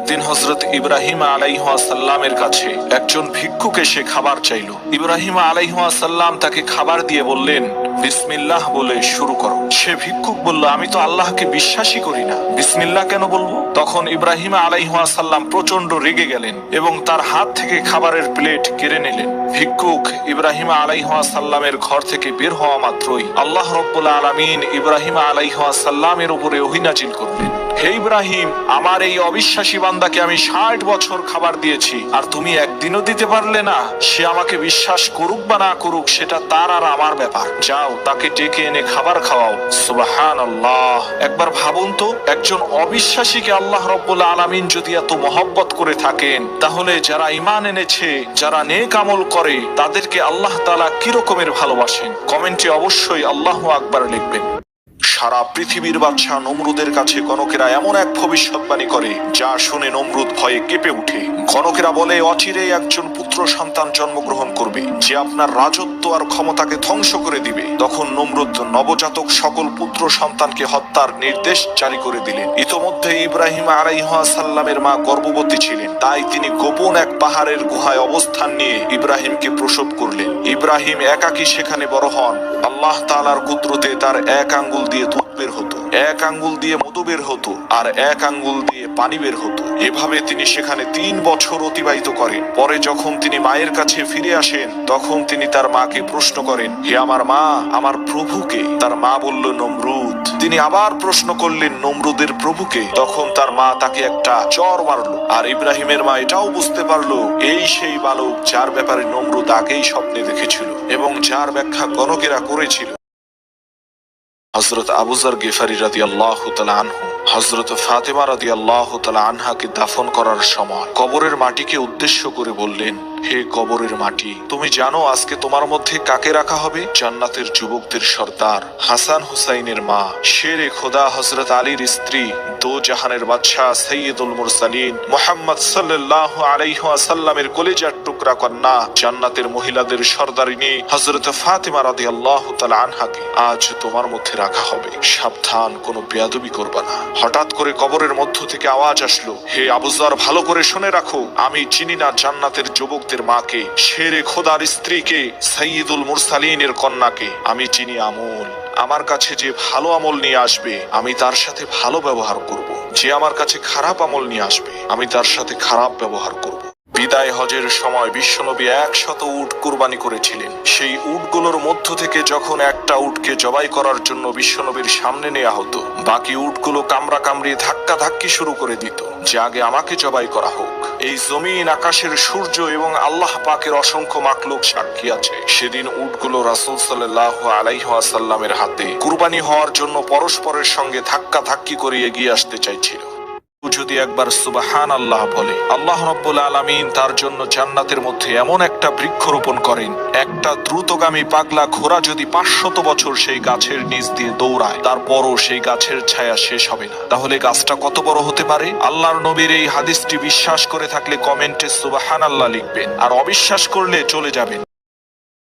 একদিন হজরত ইব্রাহিম আলাইহাসাল্লামের কাছে একজন ভিক্ষুকে সে খাবার চাইল। ইব্রাহিম আলাইহাসাল্লাম তাকে খাবার দিয়ে বললেন, বিসমিল্লাহ বলে শুরু করো। সে ভিক্ষুক বলল, আমি তো আল্লাহকে বিশ্বাসই করি না। বিসমিল্লাহ কেন বলব? তখন ইব্রাহিম আলাইহাসাল্লাম প্রচণ্ড রেগে গেলেন এবং তার হাত থেকে খাবারের প্লেট কেড়ে নিলেন। ভিক্ষুক ইব্রাহিম আলাইহাসাল্লামের ঘর থেকে বের হওয়া মাত্রই আল্লাহ রব্বুল আলমিন ইব্রাহিম আলাইহাসাল্লামের উপরে অহিনাজিল করলেন। হে ইব্রাহিম, আমার এই অবিশ্বাসী বান্দাকে আমি ষাট বছর খাবার দিয়েছি, আর তুমি একদিনও দিতে পারলে না। সে আমাকে বিশ্বাস করুক বা না করুক, সেটা তার আর আমার ব্যাপার। যাও, তাকে ডেকে এনে খাবার খাওয়াও। সুবাহান আল্লাহ একবার ভাবুন তো, একজন অবিশ্বাসীকে আল্লাহ রব্বুল আলামিন যদি এত মহব্বত করে থাকেন, তাহলে যারা ইমান এনেছে, যারা নেক আমল করে, তাদেরকে আল্লাহ তালা কিরকমের ভালোবাসেন? কমেন্টে অবশ্যই আল্লাহ আকবার লিখবেন। সারা পৃথিবীর বাদশাহ নমরুদের কাছে গণকেরা এমন এক ভবিষ্যৎবাণী করে, যা শুনে নমরুদ ভয়ে কেঁপে উঠে গণকেরা বলে অচিরে একজন পুত্র সন্তান জন্মগ্রহণ করবে, যে আপনার রাজত্ব আর ক্ষমতাকে ধ্বংস করে দিবে। তখন নমরুদ নবজাতক সকল পুত্র সন্তানকে হত্যার নির্দেশ জারি করে দিলেন। ইতোমধ্যে ইব্রাহিম আলাইহাসাল্লামের মা গর্ভবতী ছিলেন। তাই তিনি গোপন এক পাহাড়ের গুহায় অবস্থান নিয়ে ইব্রাহিমকে প্রসব করলেন। ইব্রাহিম একাকী সেখানে বড় হন। আল্লাহ তালার কুদরতে তার এক আঙ্গুল দিয়ে দুধ বের হতো, এক আঙ্গুল দিয়ে মধু বের হতো আর এক আঙ্গুল দিয়ে পানি বের হতো। এভাবে তিনি সেখানে তিন বছর অতিবাহিত করেন। পরে যখন তিনি মায়ের কাছে ফিরে আসেন, তখন তিনি তার মাকে প্রশ্ন করেন, হে আমার মা, আমার প্রভুকে? তার মা বলল, নমরুদ। তিনি আবার প্রশ্ন করলেন, নমরুদের প্রভুকে? তখন তার মা তাকে একটা চর মারলো আর ইব্রাহিমের মা এটাও বুঝতে পারল, এই সেই বালক যার ব্যাপারে নমরুদ আগেই স্বপ্নে দেখেছিল এবং যার ব্যাখ্যা গণকেরা করেছিল। হজরত আবুজার গেফারি রাদি আল্লাহ আনহু হজরত ফাতেমা রাদি আল্লাহ আনহাকে দাফন করার সময় কবরের মাটিকে উদ্দেশ্য করে বললেন হে কবরের মাটি, তুমি জানো আজকে তোমার মধ্যে কাকে রাখা হবে? জান্নাতের যুবকদের সর্দার হাসান হুসাইনের মা, শেরে খোদা হজরত আলীর স্ত্রী, দো জাহানের বাদশাহ সৈয়দুল মুরসালিন, মোহাম্মদ সাল্লাহ আলাইহাসাল্লামের কলেজার টুকরা কন্যা, জান্নাতের মহিলাদের সর্দারিনী হজরত ফাতেমা রাদি আল্লাহ আনহাকে আজ তোমার মধ্যে রাখা হবে। সাবধান, কোনো বেয়াদবি করবা না। হঠাৎ করে কবরের মধ্য থেকে আওয়াজ আসলো, হে আবুজার ভালো করে শুনে রাখো, আমি চিনি না জান্নাতের যুবকদের মাকে শেরে খোদার স্ত্রীকে সৈয়দুল মুরসালিনের কন্যাকে আমি চিনি আমল আমার কাছে যে ভালো আমল নিয়ে আসবে, আমি তার সাথে ভালো ব্যবহার করব। যে আমার কাছে খারাপ আমল নিয়ে আসবে, আমি তার সাথে খারাপ ব্যবহার করব। বিদায় হজের সময় বিশ্বনবী একশত উট কুরবানি করেছিলেন। সেই উটগুলোর মধ্য থেকে যখন একটা উটকে জবাই করার জন্য বিশ্বনবীর সামনে নেওয়া হতো, বাকি উটগুলো কামড়া কামড়িয়ে ধাক্কা ধাক্কি শুরু করে দিত। যে আগে আমাকে জবাই করা হোক। এই জমিন, আকাশের সূর্য এবং আল্লাহ পাকের অসংখ্য মাকলুক সাক্ষী আছে। সেদিন উটগুলো রাসুল সাল্লাহ আলাইহাসাল্লামের হাতে কুরবানি হওয়ার জন্য পরস্পরের সঙ্গে ধাক্কা ধাক্কি করে এগিয়ে আসতে চাইছিল। যদি একবার সুবাহান আল্লাহ বলে, আল্লাহ রব্বুল আলমিন তার জন্য জান্নাতের মধ্যে এমন একটা বৃক্ষরোপণ করেন, একটা দ্রুতগামী পাগলা ঘোড়া যদি পাঁচশত বছর সেই গাছের নিচ দিয়ে দৌড়ায়, তারপরও সেই গাছের ছায়া শেষ হবে না। তাহলে গাছটা কত বড় হতে পারে? আল্লাহর নবীর এই হাদিসটি বিশ্বাস করে থাকলে কমেন্টে সুবাহান আল্লাহ লিখবেন, আর অবিশ্বাস করলে চলে যাবেন।